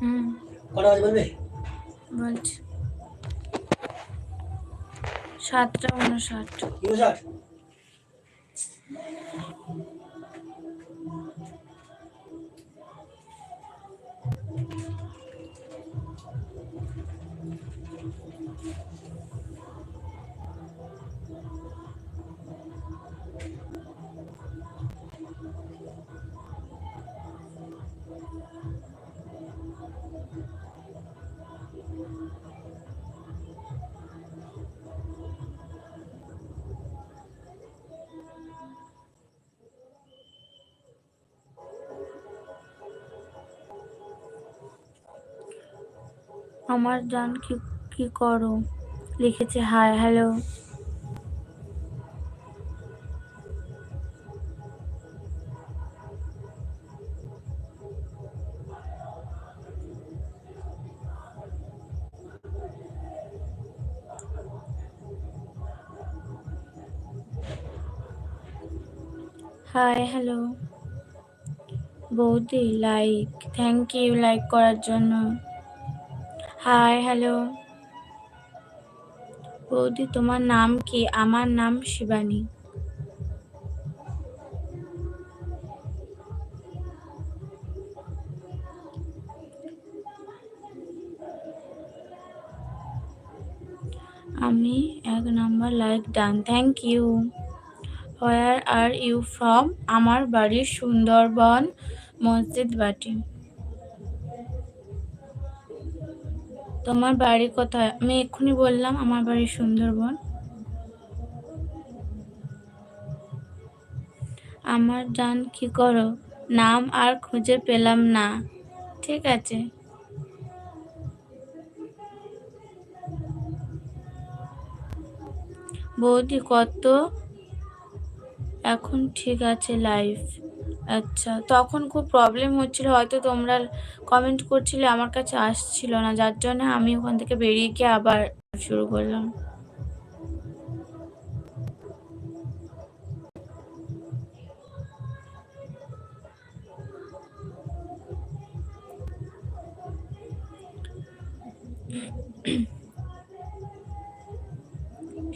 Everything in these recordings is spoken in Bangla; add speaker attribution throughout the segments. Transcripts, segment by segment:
Speaker 1: হুম।
Speaker 2: কটা বাজে বলবে?
Speaker 1: বলছি। সাতটা উনষাট।
Speaker 2: উনষাট?
Speaker 1: আমার জান কি কি করো? লিখেছে হাই হ্যালো। Hi hello. বৌদি লাইক থ্যাংক ইউ লাইক করার জন্য। হাই হ্যালো বৌদি, তোমার নাম কি? আমার নাম শিবানী। আমি এক number like done thank you where are you from আমার বাড়ি সুন্দরবন, মসজিদ বাটি। তোমার বাড়ি কোথায় আমি এক্ষুনি বললাম আমার বাড়ি সুন্দরবন। আমার জান কি করো? নাম আর খুঁজে পেলাম না। ঠিক আছে। বৌদি কত? এখন ঠিক আছে লাইফ আচ্ছা তখন খুব প্রবলেম হচ্ছিল। হয়তো তোমরা কমেন্ট করছিলে, আমার কাছে আসছিল না। যার জন্য আমি ওখান থেকে বেরিয়ে গিয়ে আবার শুরু করলাম।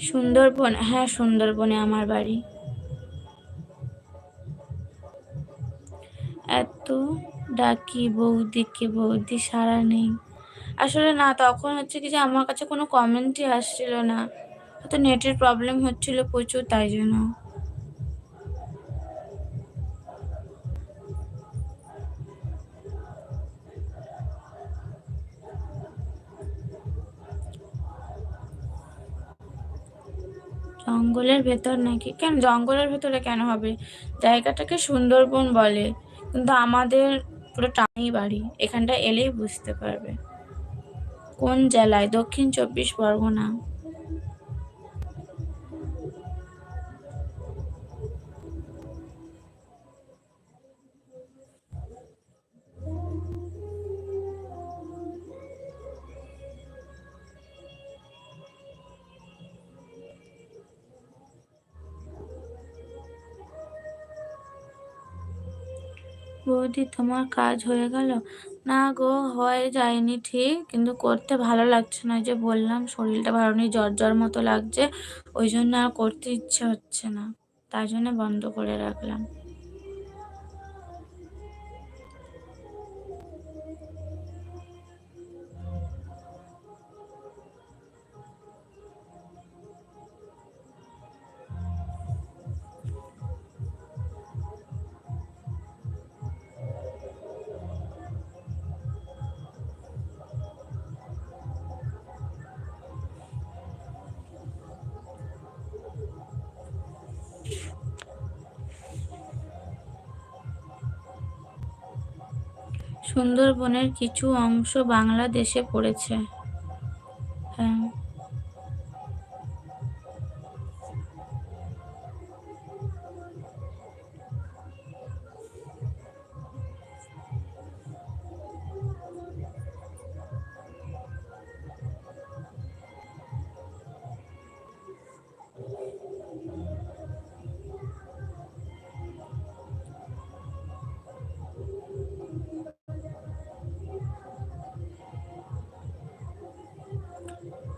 Speaker 1: সুন্দরবন হ্যাঁ সুন্দরবনে আমার বাড়ি। এত ডাকি বৌদিকে, বৌদি সারা নেই। আসলে না, তখন হচ্ছে কি যে আমার কাছে কোনো কমেন্টই আসছিল না। হয়তো নেটের প্রবলেম হচ্ছিল প্রচুর, তাই জন্য। জঙ্গলের ভেতর নাকি? কেন? জঙ্গলের ভেতরে কেন হবে? জায়গাটাকে সুন্দরবন বলে। কিন্তু আমাদের পুরো টানেই বাড়ি এখানটা এলেই বুঝতে পারবে। কোন জেলায়? দক্ষিণ চব্বিশ পরগনা। বৌদি, তোমার কাজ হয়ে গেল? না গো, হয়ে যায়নি ঠিক, কিন্তু করতে ভালো লাগছে না। যে বললাম, শরীরটা ভালো নেই জ্বর জ্বর মতো লাগছে, ওই জন্য আর করতে ইচ্ছে হচ্ছে না। তাই জন্য বন্ধ করে রাখলাম। সুন্দরবনের কিছু অংশ বাংলাদেশে পড়েছে।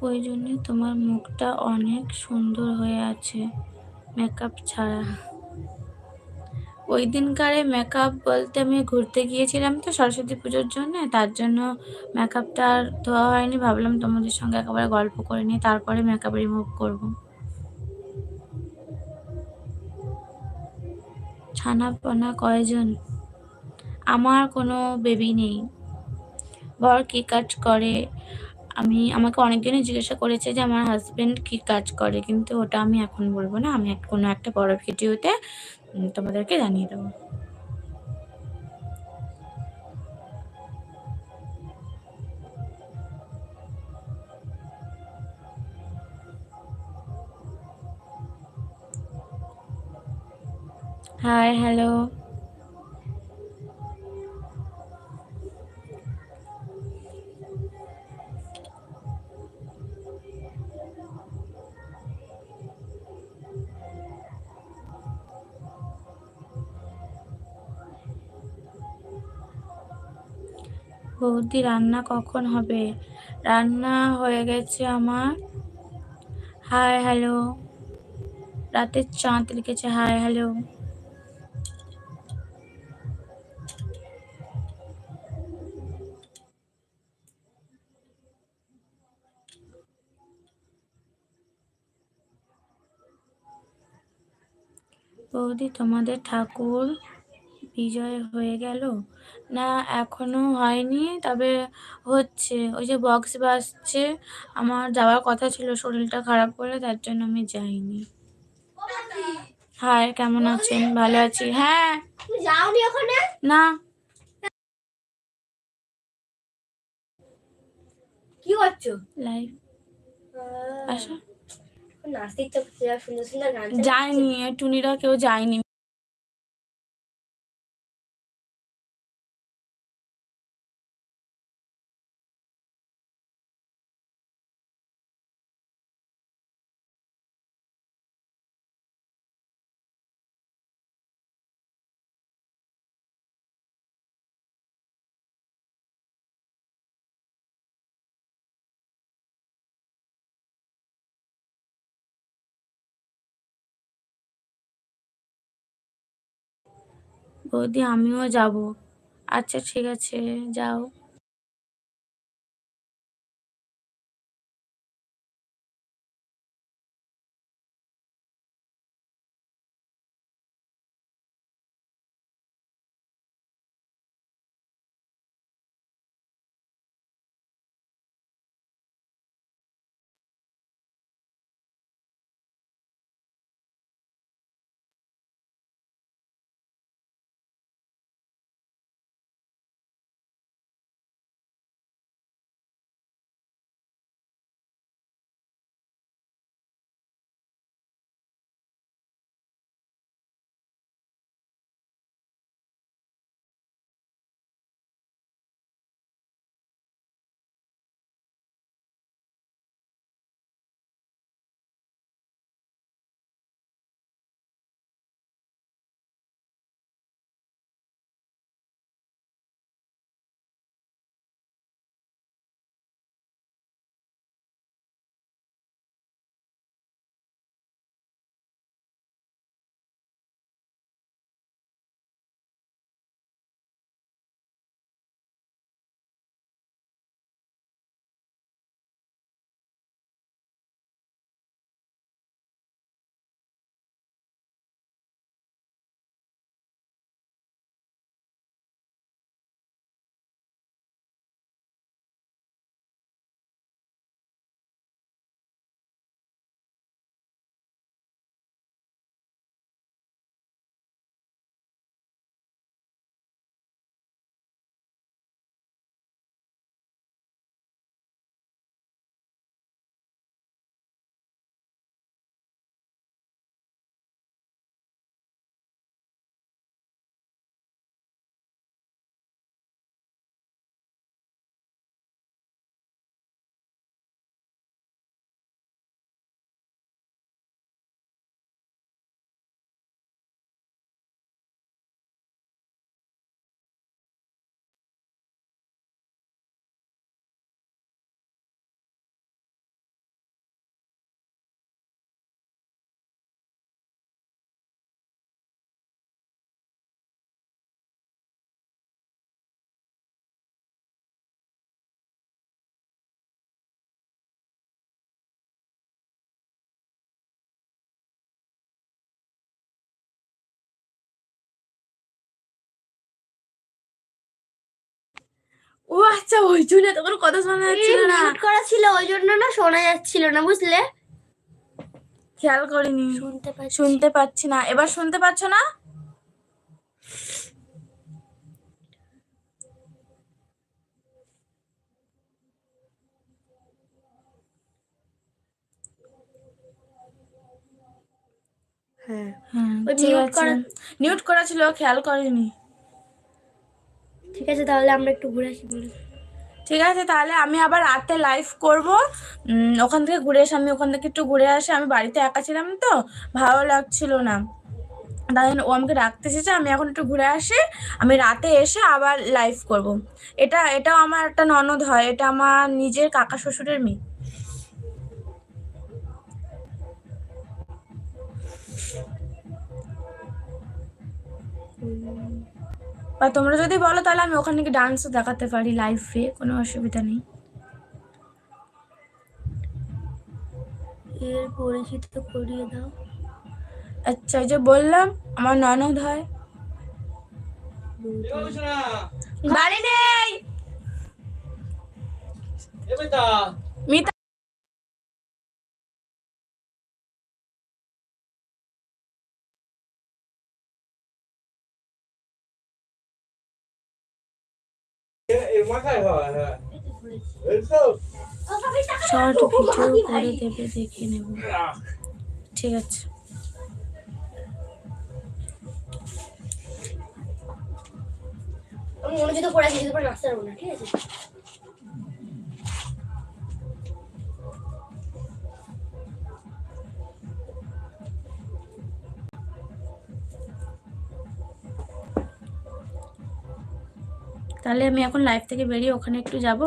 Speaker 1: ওই জন্যে তোমার মুখটা অনেক সুন্দর হয়ে আছে মেকআপ ছাড়া। ওই দিনকারে মেকআপ বলতে আমি ঘুরতে গিয়েছিলাম তো সরস্বতী পুজোর জন্য, তার জন্য মেকআপটা আর ধোয়া হয়নি, ভাবলাম তোমাদের সঙ্গে একেবারে গল্প করে নিই, তারপরে মেকআপ রিমুভ করব। ছানা পোনা কয়জন? আমার কোনো বেবি নেই। বর কী কাজ করে? আমি, আমাকে অনেকজনই জিজ্ঞাসা করেছে যে আমার হাজব্যান্ড কি কাজ করে, কিন্তু ওটা আমি এখন বলব না। আমি কোনো একটা বড় ভিডিওতে তোমাদেরকে জানিয়ে দেবো। হাই হ্যালো বৌদি, রান্না কখন হবে? রান্না হয়ে গেছে আমার। Hi, hello. রাতের চাঁদ লিখেছে, হাই, হ্যালো। বৌদি, তোমাদের ঠাকুর বিজয় হয়ে গেল। না এখনও হয়নি তবে হচ্ছে। ওই যে বক্স বাজছে আমার যাওয়ার কথা ছিল শরীরটা খারাপ বলে তার জন্য আমি যাইনি। হাই কেমন আছেন? ভালো আছি। হ্যাঁ।
Speaker 2: যাওনি ওখানে?
Speaker 1: না।
Speaker 2: কি করছ?
Speaker 1: লাইভ আসো।
Speaker 2: করছে আর সুন্দর সুন্দর গান
Speaker 1: যায়নি টুনিরা কেউ যায়নি। বৌদি আমিও যাব। আচ্ছা ঠিক আছে যাও। ও আচ্ছা ওই জন্য তোমার কথা শোনা যাচ্ছিল না।
Speaker 2: মিউট করা ছিল ওই জন্য না শোনা যাচ্ছিল না বুঝলে?
Speaker 1: খেয়াল করিনি।
Speaker 2: শুনতে পাচ্ছি।
Speaker 1: শুনতে পাচ্ছি না। এবার শুনতে পাচ্ছ না?
Speaker 2: হ্যাঁ।
Speaker 1: মিউট করা ছিল খেয়াল করিনি।
Speaker 2: ঠিক আছে তাহলে আমরা একটু ঘুরে আসি
Speaker 1: ঠিক আছে তাহলে আমি আবার রাতে লাইভ করব। ওখান থেকে ঘুরে এসে আমি ওখান থেকে একটু ঘুরে আসি। আমি বাড়িতে একা ছিলাম তো ভালো লাগছিল না। তাই ও আমাকে রাখতে এসেছে আমি এখন একটু ঘুরে আসি। আমি রাতে এসে আবার লাইভ করব। এটা এটাও আমার একটা ননদ হয় এটা আমার নিজের কাকা শ্বশুরের মেয়ে। বা তোমরা যদি বলো তাহলে আমি ওখানে গিয়ে ডান্সও দেখাতে পারি লাইভে কোনো অসুবিধা নেই।
Speaker 2: এর পরিচিত করিয়ে দাও।
Speaker 1: আচ্ছা ওই যে বললাম আমার ননদ হয়। বাড়ি নেই! মিতা শর্ট ভিডিও করে দেবে দেখে নেব। ঠিক আছে।
Speaker 2: আমি মনোযোগ করে আছি যদি নাচতে পারব না ঠিক আছে?
Speaker 1: তাহলে আমি এখন লাইভ থেকে বেরিয়ে ওখানে একটু যাব।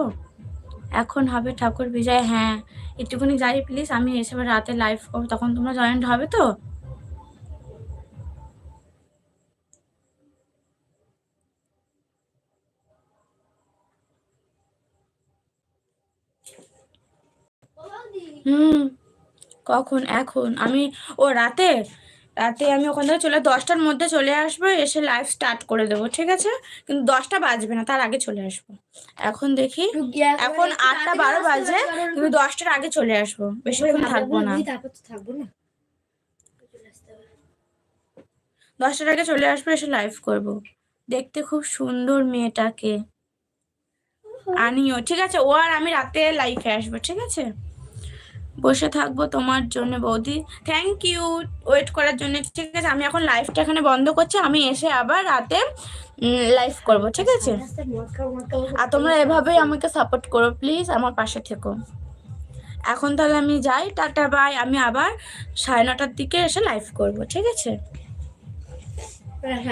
Speaker 1: এখন হবে ঠাকুর বিজয় হ্যাঁ একটুখানি যাই প্লিজ আমি এসে রাতে লাইভ করব, তখন তোমরা জয়েন্ট হবে তো? হুম, কখন? এখন, আমি, ও রাতে? রাতে আমি ওখান থেকে চলে দশটার মধ্যে চলে আসব এসে লাইভ স্টার্ট করে দেবো ঠিক আছে? কিন্তু দশটা বাজবে না তার আগে চলে আসব। এখন দেখি এখন আটটা বারো বাজে কিন্তু দশটার আগে চলে আসব বেশিক্ষণ থাকব না।
Speaker 2: থাকব না।
Speaker 1: দশটার আগে চলে আসব এসে লাইভ করব। দেখতে খুব সুন্দর মেয়েটাকে। আনিও ঠিক আছে? ও আর আমি রাতে লাইফে আসব ঠিক আছে? বসে থাকব তোমার জন্য বৌদি। থ্যাংক ইউ ওয়েট করার জন্য, ঠিক আছে, আমি এখন লাইভটা এখানে বন্ধ করছি, আমি এসে আবার রাতে লাইভ করব, ঠিক আছে? আর তোমরা এভাবেই আমাকে সাপোর্ট করো প্লিজ আমার পাশে থেকো। এখন তাহলে আমি যাই, টাটা বাই আমি আবার সাড়ে নটার দিকে এসে লাইভ করব, ঠিক আছে?